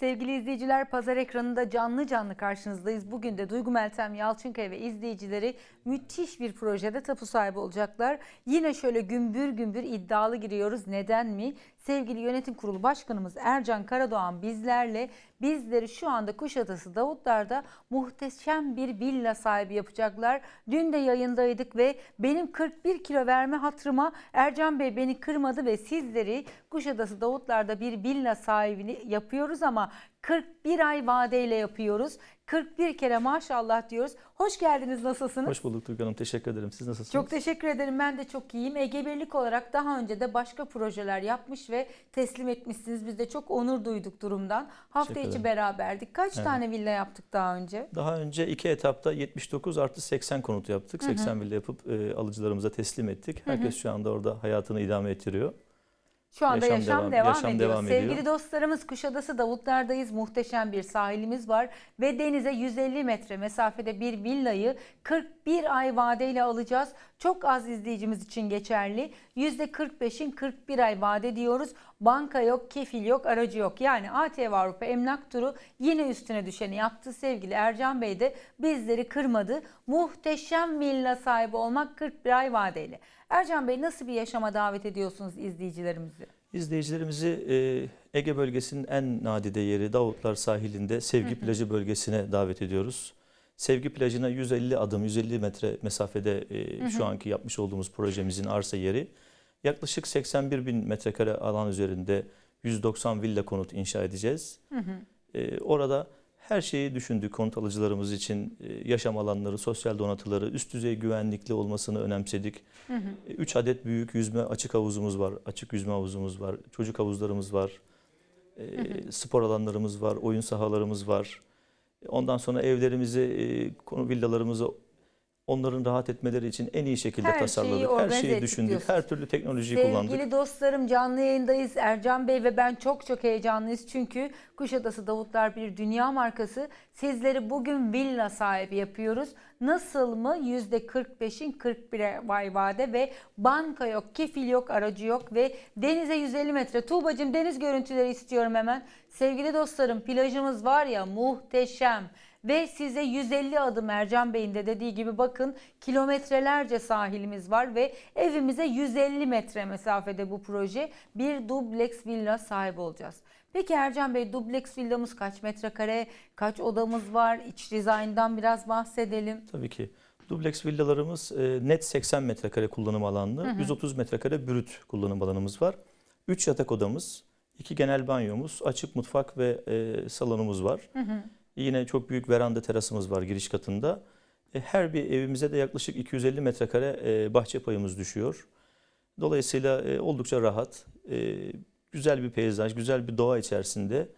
Sevgili izleyiciler pazar ekranında canlı canlı karşınızdayız. Bugün de Duygu Meltem Yalçınkaya ve izleyicileri müthiş bir projede tapu sahibi olacaklar. Yine şöyle gümbür gümbür iddialı giriyoruz. Neden mi? Sevgili yönetim kurulu başkanımız Ercan Karadoğan bizlerle bizleri şu anda Kuşadası Davutlar'da muhteşem bir villa sahibi yapacaklar. Dün de yayındaydık ve benim 41 kilo verme hatırıma Ercan Bey beni kırmadı ve sizleri Kuşadası Davutlar'da bir villa sahibini yapıyoruz ama 41 ay vadeyle yapıyoruz. 41 kere maşallah diyoruz. Hoş geldiniz nasılsınız? Hoş bulduk Duygu Hanım. Teşekkür ederim. Siz nasılsınız? Çok teşekkür ederim. Ben de çok iyiyim. Ege Birlik olarak daha önce de başka projeler yapmış ve teslim etmişsiniz. Biz de çok onur duyduk durumdan. Hafta içi beraberdik. Kaç Evet. tane villa yaptık daha önce? Daha önce iki etapta 79 artı 80 konut yaptık. 80 villa yapıp e, alıcılarımıza teslim ettik. Herkes şu anda orada hayatını idame ettiriyor. Şu anda yaşam, Yaşam devam, devam- yaşam ediyor. devam Sevgili ediyor. dostlarımız Kuşadası Davutlar'dayız. Muhteşem bir sahilimiz var ve denize 150 metre mesafede bir villayı 41 ay vadeyle alacağız. Çok az izleyicimiz için geçerli. %45'in 41 ay vade diyoruz. Banka yok, kefil yok, aracı yok. Yani ATV Avrupa Emlak Turu yine üstüne düşeni yaptı. Sevgili Ercan Bey de bizleri kırmadı. Muhteşem villa sahibi olmak 41 ay vadeyle. Ercan Bey nasıl bir yaşama davet ediyorsunuz izleyicilerimizi? İzleyicilerimizi e, Ege bölgesinin en nadide yeri Davutlar sahilinde Sevgi Plajı bölgesine davet ediyoruz. Sevgi Plajı'na 150 adım, 150 metre mesafede e, şu anki yapmış olduğumuz projemizin arsa yeri. Yaklaşık 81 bin metrekare alan üzerinde 190 villa konut inşa edeceğiz. E, orada her şeyi düşündük konut alıcılarımız için. E, yaşam alanları, sosyal donatıları, üst düzey güvenlikli olmasını önemsedik. 3 adet büyük yüzme açık havuzumuz var. Açık yüzme havuzumuz var. Çocuk havuzlarımız var. E, spor alanlarımız var. Oyun sahalarımız var. Ondan sonra evlerimizi, e, konu villalarımızı onların rahat etmeleri için en iyi şekilde Her şeyi tasarladık. Her organize şeyi düşündük. diyorsunuz. Her türlü teknolojiyi Sevgili kullandık. dostlarım canlı yayındayız. Ercan Bey ve ben çok çok heyecanlıyız. Çünkü Kuşadası Davutlar bir dünya markası. Sizleri bugün villa sahibi yapıyoruz. Nasıl mı? %45'in 41 ay vade ve banka yok, kefil yok, aracı yok ve denize 150 metre. Tuğbacığım deniz görüntüleri istiyorum hemen. Sevgili dostlarım plajımız var ya muhteşem. Ve size 150 adım Ercan Bey'in de dediği gibi bakın kilometrelerce sahilimiz var ve evimize 150 metre mesafede bu proje bir dubleks villa sahibi olacağız. Peki Ercan Bey dubleks villamız kaç metrekare, kaç odamız var, iç dizayndan biraz bahsedelim. Tabii ki. Dubleks villalarımız e, net 80 metrekare kullanım alanlı, 130 metrekare brüt kullanım alanımız var. 3 yatak odamız, 2 genel banyomuz, açık mutfak ve e, salonumuz var. Yine çok büyük veranda terasımız var giriş katında. E, her bir evimize de yaklaşık 250 metrekare e, bahçe payımız düşüyor. Dolayısıyla e, oldukça rahat, güzel bir peyzaj, güzel bir doğa içerisinde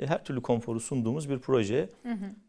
her türlü konforu sunduğumuz bir proje.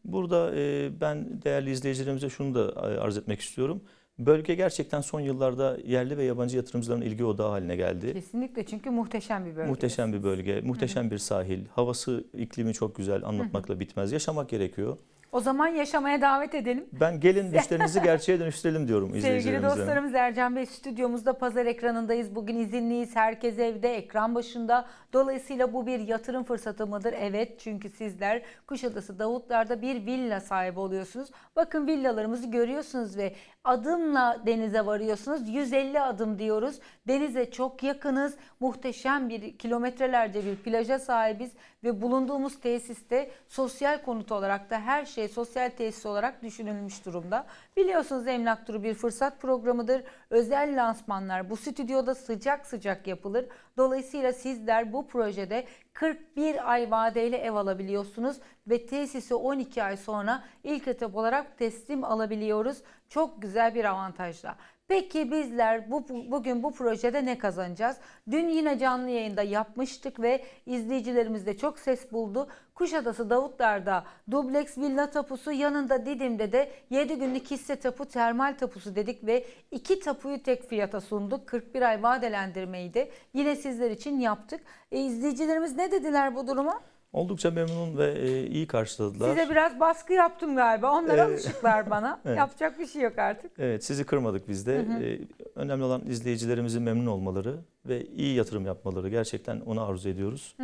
Burada e, ben değerli izleyicilerimize şunu da arz etmek istiyorum. Bölge gerçekten son yıllarda yerli ve yabancı yatırımcıların ilgi odağı haline geldi. Kesinlikle çünkü muhteşem bir bölge. Muhteşem bir bölge, muhteşem bir sahil. Havası, iklimi çok güzel, anlatmakla bitmez. Yaşamak gerekiyor. O zaman yaşamaya davet edelim. Ben gelin düşlerinizi gerçeğe dönüştürelim diyorum Sevgili izleyicilerimize. dostlarımız Ercan Bey stüdyomuzda pazar ekranındayız. Bugün izinliyiz. Herkes evde, ekran başında. Dolayısıyla bu bir yatırım fırsatı mıdır? Evet çünkü sizler Kuşadası Davutlar'da bir villa sahibi oluyorsunuz. Bakın villalarımızı görüyorsunuz ve adımla denize varıyorsunuz. 150 adım diyoruz. Denize çok yakınız. Muhteşem bir kilometrelerce bir plaja sahibiz ve bulunduğumuz tesiste sosyal konut olarak da her şey sosyal tesis olarak düşünülmüş durumda. Biliyorsunuz Emlak Turu bir fırsat programıdır. Özel lansmanlar bu stüdyoda sıcak sıcak yapılır. Dolayısıyla sizler bu projede 41 ay vadeyle ev alabiliyorsunuz ve tesisi 12 ay sonra ilk etap olarak teslim alabiliyoruz. Çok güzel bir avantajla. Peki bizler bu, bu- bugün bu projede ne kazanacağız? Dün yine canlı yayında yapmıştık ve izleyicilerimiz de çok ses buldu. Kuşadası Davutlar'da dubleks villa tapusu yanında Didim'de de 7 günlük hisse tapu termal tapusu dedik ve iki tapuyu tek fiyata sunduk. 41 ay vadelendirmeyi de yine sizler için yaptık. E, izleyicilerimiz ne dediler bu duruma? Oldukça memnun ve e, iyi karşıladılar. Size biraz baskı yaptım galiba. Onlar Ee, alışıklar bana. evet. Yapacak bir şey yok artık. Evet sizi kırmadık biz de. Ee, önemli olan izleyicilerimizin memnun olmaları ve iyi yatırım yapmaları. Gerçekten onu arzu ediyoruz. e,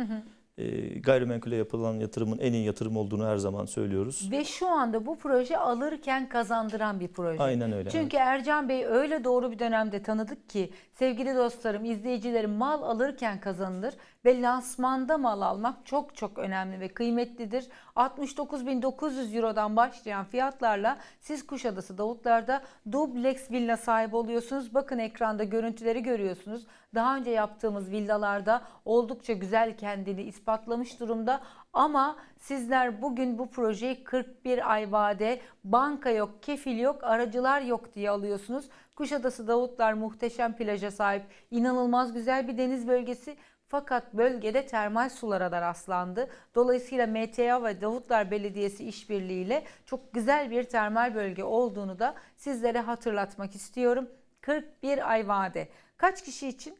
gayrimenkule yapılan yatırımın en iyi yatırım olduğunu her zaman söylüyoruz. Ve şu anda bu proje alırken kazandıran bir proje. Aynen öyle. Çünkü Ercan Bey öyle doğru bir dönemde tanıdık ki sevgili dostlarım, izleyicilerim mal alırken kazanılır ve lansmanda mal almak çok çok önemli ve kıymetlidir. 69.900 Euro'dan başlayan fiyatlarla siz Kuşadası Davutlar'da dubleks villa sahibi oluyorsunuz. Bakın ekranda görüntüleri görüyorsunuz. Daha önce yaptığımız villalarda oldukça güzel kendini ispatlamış durumda. Ama sizler bugün bu projeyi 41 ay vade, banka yok, kefil yok, aracılar yok diye alıyorsunuz. Kuşadası Davutlar muhteşem plaja sahip, inanılmaz güzel bir deniz bölgesi. Fakat bölgede termal sulara da rastlandı. Dolayısıyla MTA ve Davutlar Belediyesi işbirliğiyle çok güzel bir termal bölge olduğunu da sizlere hatırlatmak istiyorum. 41 ay vade. Kaç kişi için?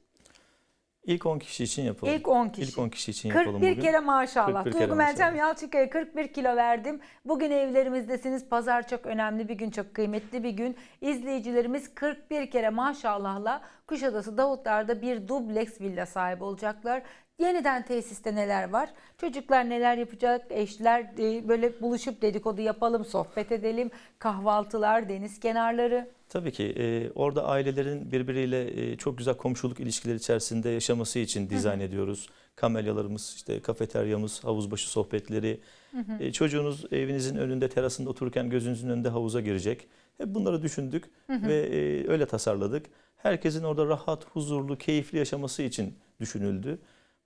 İlk 10 kişi için yapalım. İlk 10 kişi. İlk 10 kişi için yapalım 41 bugün. kere maşallah. 41 kere Duygu Meltem. Yalçınkaya 41 kilo verdim. Bugün evlerimizdesiniz. Pazar çok önemli bir gün, çok kıymetli bir gün. İzleyicilerimiz 41 kere maşallahla Kuşadası Davutlar'da bir dubleks villa sahibi olacaklar. Yeniden tesiste neler var? Çocuklar neler yapacak? Eşler e, böyle buluşup dedikodu yapalım, sohbet edelim. Kahvaltılar, deniz kenarları. Tabii ki e, orada ailelerin birbiriyle e, çok güzel komşuluk ilişkileri içerisinde yaşaması için dizayn ediyoruz. Kamelyalarımız, işte kafeteryamız, havuz başı sohbetleri. E, çocuğunuz evinizin önünde terasında otururken gözünüzün önünde havuza girecek. Hep bunları düşündük ve e, öyle tasarladık. Herkesin orada rahat, huzurlu, keyifli yaşaması için düşünüldü.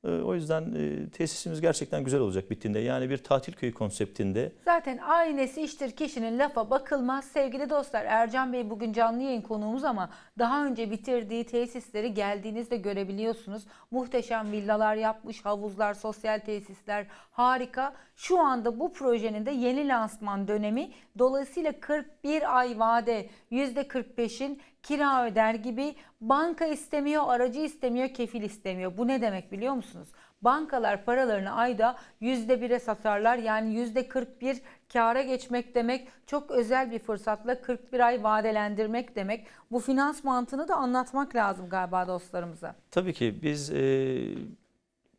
E, o yüzden e, tesisimiz gerçekten güzel olacak bittiğinde. Yani bir tatil köyü konseptinde. Zaten aynesi iştir kişinin lafa bakılmaz. Sevgili dostlar Ercan Bey bugün canlı yayın konuğumuz ama daha önce bitirdiği tesisleri geldiğinizde görebiliyorsunuz. Muhteşem villalar yapmış, havuzlar, sosyal tesisler harika. Şu anda bu projenin de yeni lansman dönemi. Dolayısıyla 41 ay vade %45'in kira öder gibi banka istemiyor, aracı istemiyor, kefil istemiyor. Bu ne demek biliyor musunuz? Bankalar paralarını ayda %1'e satarlar. Yani %41 kâra geçmek demek. Çok özel bir fırsatla 41 ay vadelendirmek demek. Bu finans mantığını da anlatmak lazım galiba dostlarımıza. Tabii ki biz e,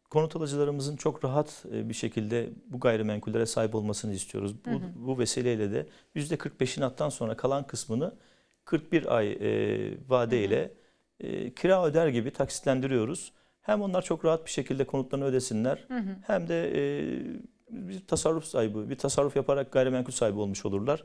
konut alıcılarımızın çok rahat e, bir şekilde bu gayrimenkullere sahip olmasını istiyoruz. Bu, bu vesileyle de %45'in hattan sonra kalan kısmını 41 ay e, vade ile e, kira öder gibi taksitlendiriyoruz. Hem onlar çok rahat bir şekilde konutlarını ödesinler hem de e, bir tasarruf sahibi, bir tasarruf yaparak gayrimenkul sahibi olmuş olurlar.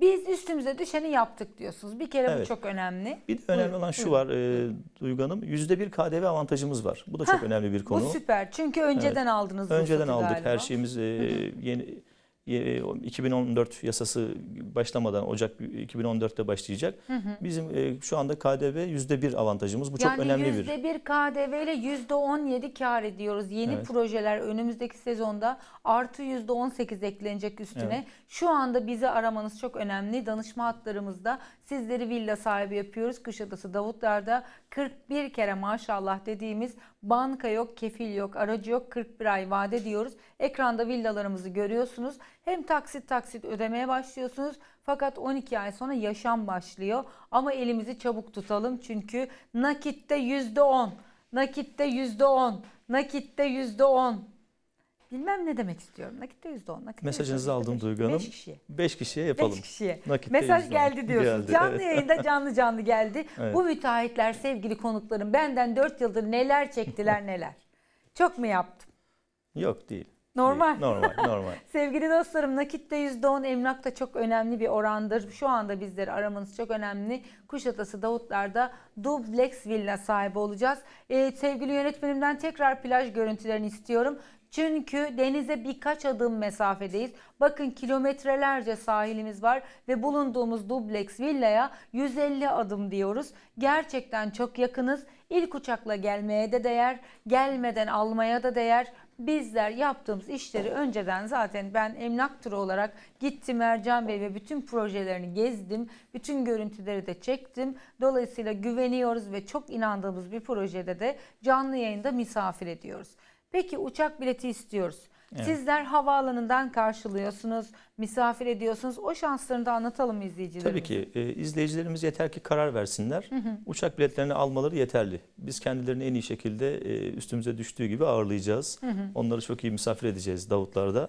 Biz üstümüze düşeni yaptık diyorsunuz. Bir kere bu Evet. çok önemli. Bir de önemli Buyurun, olan şu buyurun. var e, Duygu Hanım, %1 KDV avantajımız var. Bu da çok Heh, önemli bir konu. Bu süper. Çünkü önceden aldınız bu Önceden aldık galiba. her şeyimiz e, yeni ye- 2014 yasası başlamadan Ocak 2014'te başlayacak. Bizim e, şu anda KDV %1 avantajımız. Bu çok yani önemli bir. %1 KDV ile %17 kar ediyoruz. Yeni Evet. projeler önümüzdeki sezonda artı %18 eklenecek üstüne. Evet. Şu anda bizi aramanız çok önemli. Danışma hatlarımızda sizleri villa sahibi yapıyoruz. Kuşadası Davutlar'da 41 kere maşallah dediğimiz banka yok, kefil yok, aracı yok 41 ay vade diyoruz. Ekranda villalarımızı görüyorsunuz. Hem taksit taksit ödemeye başlıyorsunuz. Fakat 12 ay sonra yaşam başlıyor. Ama elimizi çabuk tutalım çünkü nakitte %10, nakitte %10, nakitte %10. Bilmem ne demek istiyorum. Nakitte %10. Nakitte Mesajınızı %10, aldım beş- Duygu Hanım. beş kişiye. 5 kişiye yapalım. 5 kişiye. Nakitte Mesaj %10. geldi diyorsunuz. Geldi, canlı evet. yayında canlı canlı geldi. Evet. Bu müteahhitler sevgili konuklarım benden 4 yıldır neler çektiler neler. Çok mu yaptım? Yok değil. Normal. Değil. Normal, normal. Sevgili dostlarım nakitte %10 emlakta çok önemli bir orandır. Şu anda bizleri aramanız çok önemli. Kuşadası Davutlar'da dubleks villa sahibi olacağız. Ee, sevgili yönetmenimden tekrar plaj görüntülerini istiyorum. Çünkü denize birkaç adım mesafedeyiz. Bakın kilometrelerce sahilimiz var ve bulunduğumuz dubleks villaya 150 adım diyoruz. Gerçekten çok yakınız. İlk uçakla gelmeye de değer, gelmeden almaya da değer. Bizler yaptığımız işleri önceden zaten ben emlak turu olarak gittim Ercan Bey ve bütün projelerini gezdim. Bütün görüntüleri de çektim. Dolayısıyla güveniyoruz ve çok inandığımız bir projede de canlı yayında misafir ediyoruz. Peki uçak bileti istiyoruz. Evet. Sizler havaalanından karşılıyorsunuz, misafir ediyorsunuz. O şanslarını da anlatalım izleyicilerimize. Tabii ki e, izleyicilerimiz yeter ki karar versinler. Uçak biletlerini almaları yeterli. Biz kendilerini en iyi şekilde e, üstümüze düştüğü gibi ağırlayacağız. Onları çok iyi misafir edeceğiz Davutlar'da.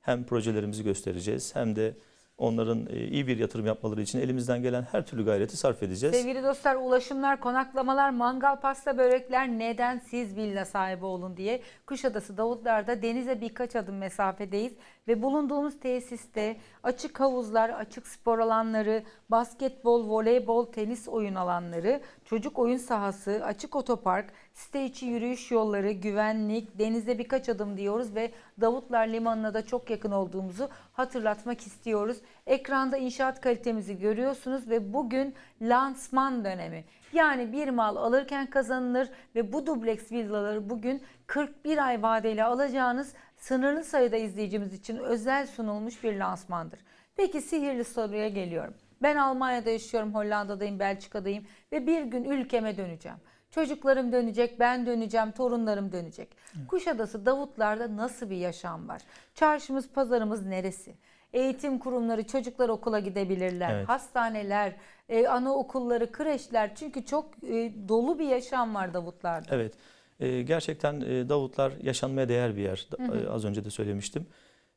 Hem projelerimizi göstereceğiz hem de onların e, iyi bir yatırım yapmaları için elimizden gelen her türlü gayreti sarf edeceğiz. Sevgili dostlar ulaşımlar, konaklamalar, mangal, pasta, börekler neden siz villa sahibi olun diye Kuşadası Davutlar'da denize birkaç adım mesafedeyiz ve bulunduğumuz tesiste açık havuzlar, açık spor alanları, basketbol, voleybol, tenis oyun alanları, çocuk oyun sahası, açık otopark, site içi yürüyüş yolları, güvenlik, denize birkaç adım diyoruz ve Davutlar Limanı'na da çok yakın olduğumuzu hatırlatmak istiyoruz. Ekranda inşaat kalitemizi görüyorsunuz ve bugün lansman dönemi. Yani bir mal alırken kazanılır ve bu dubleks villaları bugün 41 ay vadeyle alacağınız sınırlı sayıda izleyicimiz için özel sunulmuş bir lansmandır. Peki sihirli soruya geliyorum. Ben Almanya'da yaşıyorum, Hollanda'dayım, Belçika'dayım ve bir gün ülkeme döneceğim. Çocuklarım dönecek, ben döneceğim, torunlarım dönecek. Kuşadası Davutlar'da nasıl bir yaşam var? Çarşımız, pazarımız neresi? Eğitim kurumları, çocuklar okula gidebilirler. Evet. Hastaneler, e, anaokulları, kreşler. Çünkü çok e, dolu bir yaşam var Davutlar'da. Evet. e, gerçekten e, Davutlar yaşanmaya değer bir yer. Da- e, az önce de söylemiştim.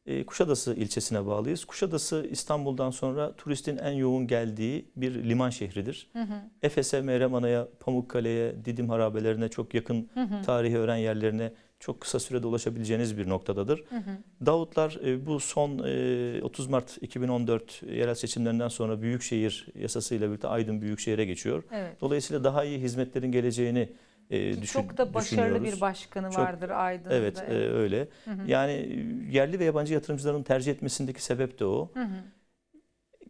E, Kuşadası ilçesine bağlıyız. Kuşadası İstanbul'dan sonra turistin en yoğun geldiği bir liman şehridir. Efes'e, Meremana'ya, Pamukkale'ye, Didim harabelerine çok yakın tarihi öğren yerlerine çok kısa sürede ulaşabileceğiniz bir noktadadır. Davutlar e, bu son e, 30 Mart 2014 yerel seçimlerinden sonra Büyükşehir yasasıyla birlikte Aydın Büyükşehir'e geçiyor. Evet. Dolayısıyla daha iyi hizmetlerin geleceğini e, düşün, çok da başarılı bir başkanı Çok- vardır Aydın'da. Evet e, öyle. Yani e, yerli ve yabancı yatırımcıların tercih etmesindeki sebep de o. Hı hı.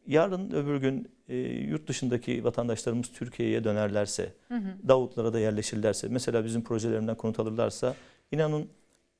Yarın öbür gün e, yurt dışındaki vatandaşlarımız Türkiye'ye dönerlerse, Hı hı. Davutlara da yerleşirlerse, mesela bizim projelerimden konut alırlarsa inanın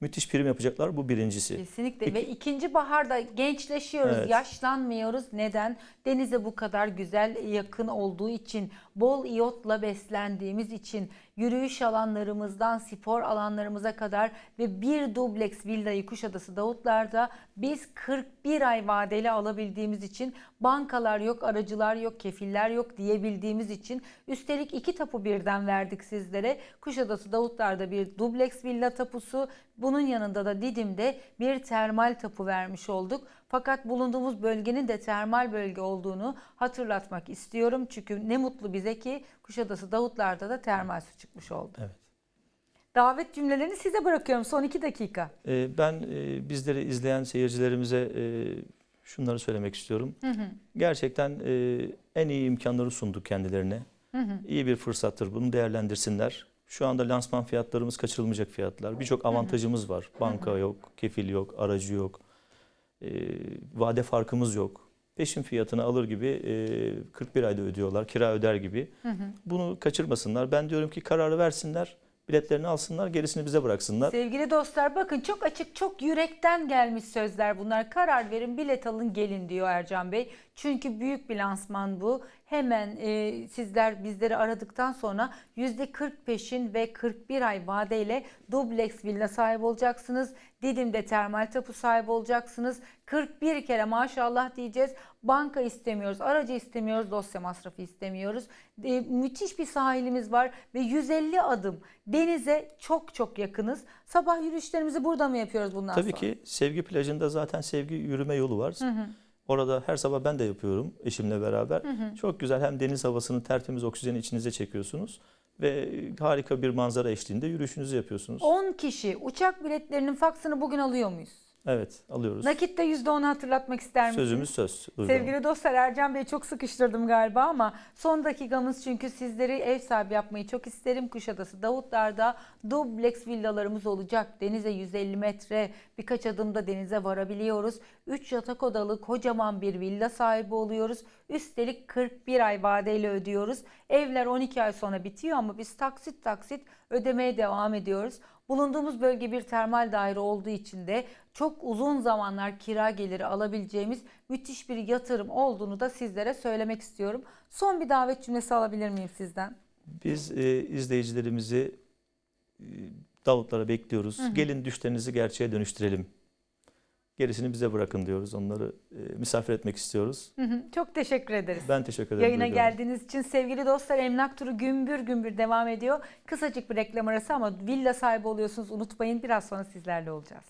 müthiş prim yapacaklar. Bu birincisi. Kesinlikle İki- ve ikinci baharda gençleşiyoruz, Evet. yaşlanmıyoruz. Neden? Denize bu kadar güzel yakın olduğu için, bol iyotla beslendiğimiz için, yürüyüş alanlarımızdan spor alanlarımıza kadar ve bir dubleks villayı Kuşadası Davutlar'da biz 41 ay vadeli alabildiğimiz için bankalar yok, aracılar yok, kefiller yok diyebildiğimiz için üstelik iki tapu birden verdik sizlere. Kuşadası Davutlar'da bir dubleks villa tapusu, bunun yanında da Didim'de bir termal tapu vermiş olduk. Fakat bulunduğumuz bölgenin de termal bölge olduğunu hatırlatmak istiyorum. Çünkü ne mutlu bize ki Kuşadası Davutlar'da da termal su çıkmış oldu. Evet. Davet cümlelerini size bırakıyorum son iki dakika. E, ben e, bizleri izleyen seyircilerimize e, şunları söylemek istiyorum. Hı hı, Gerçekten e, en iyi imkanları sunduk kendilerine. hı hı. İyi bir fırsattır. Bunu değerlendirsinler. Şu anda lansman fiyatlarımız kaçırılmayacak fiyatlar. Birçok avantajımız var. Banka yok, kefil yok, aracı yok. E, vade farkımız yok. Peşin fiyatını alır gibi e, 41 ayda ödüyorlar, kira öder gibi. Hı hı. Bunu kaçırmasınlar. Ben diyorum ki kararı versinler, biletlerini alsınlar, gerisini bize bıraksınlar. Sevgili dostlar bakın çok açık çok yürekten gelmiş sözler bunlar. Karar verin bilet alın gelin diyor Ercan Bey. Çünkü büyük bir lansman bu. Hemen e, sizler bizleri aradıktan sonra %40 peşin ve 41 ay vadeyle dubleks villa sahibi olacaksınız. Didim'de termal tapu sahibi olacaksınız. 41 kere maşallah diyeceğiz. Banka istemiyoruz, aracı istemiyoruz, dosya masrafı istemiyoruz. E, müthiş bir sahilimiz var ve 150 adım denize çok çok yakınız. Sabah yürüyüşlerimizi burada mı yapıyoruz bundan Tabii sonra? ki Sevgi Plajı'nda zaten sevgi yürüme yolu var. Orada her sabah ben de yapıyorum eşimle beraber. Çok güzel hem deniz havasını tertemiz oksijeni içinize çekiyorsunuz ve harika bir manzara eşliğinde yürüyüşünüzü yapıyorsunuz. 10 kişi uçak biletlerinin faksını bugün alıyor muyuz? Evet alıyoruz. Nakitte %10'u hatırlatmak ister misiniz? Sözümüz söz. Duygu Hanım. Sevgili dostlar Ercan Bey çok sıkıştırdım galiba ama son dakikamız çünkü sizleri ev sahibi yapmayı çok isterim. Kuşadası Davutlar'da dubleks villalarımız olacak. Denize 150 metre birkaç adımda denize varabiliyoruz. 3 yatak odalı kocaman bir villa sahibi oluyoruz. Üstelik 41 ay vadeyle ödüyoruz. Evler 12 ay sonra bitiyor ama biz taksit taksit ödemeye devam ediyoruz. Bulunduğumuz bölge bir termal daire olduğu için de çok uzun zamanlar kira geliri alabileceğimiz müthiş bir yatırım olduğunu da sizlere söylemek istiyorum. Son bir davet cümlesi alabilir miyim sizden? Biz e, izleyicilerimizi e, Davutlara bekliyoruz. Gelin düşlerinizi gerçeğe dönüştürelim Gerisini bize bırakın diyoruz. Onları e, misafir etmek istiyoruz. Hı hı. Çok teşekkür ederiz. Ben teşekkür ederim. Yayına Duygu Hanım. geldiğiniz için sevgili dostlar emlak turu gümbür gümbür devam ediyor. Kısacık bir reklam arası ama villa sahibi oluyorsunuz unutmayın biraz sonra sizlerle olacağız.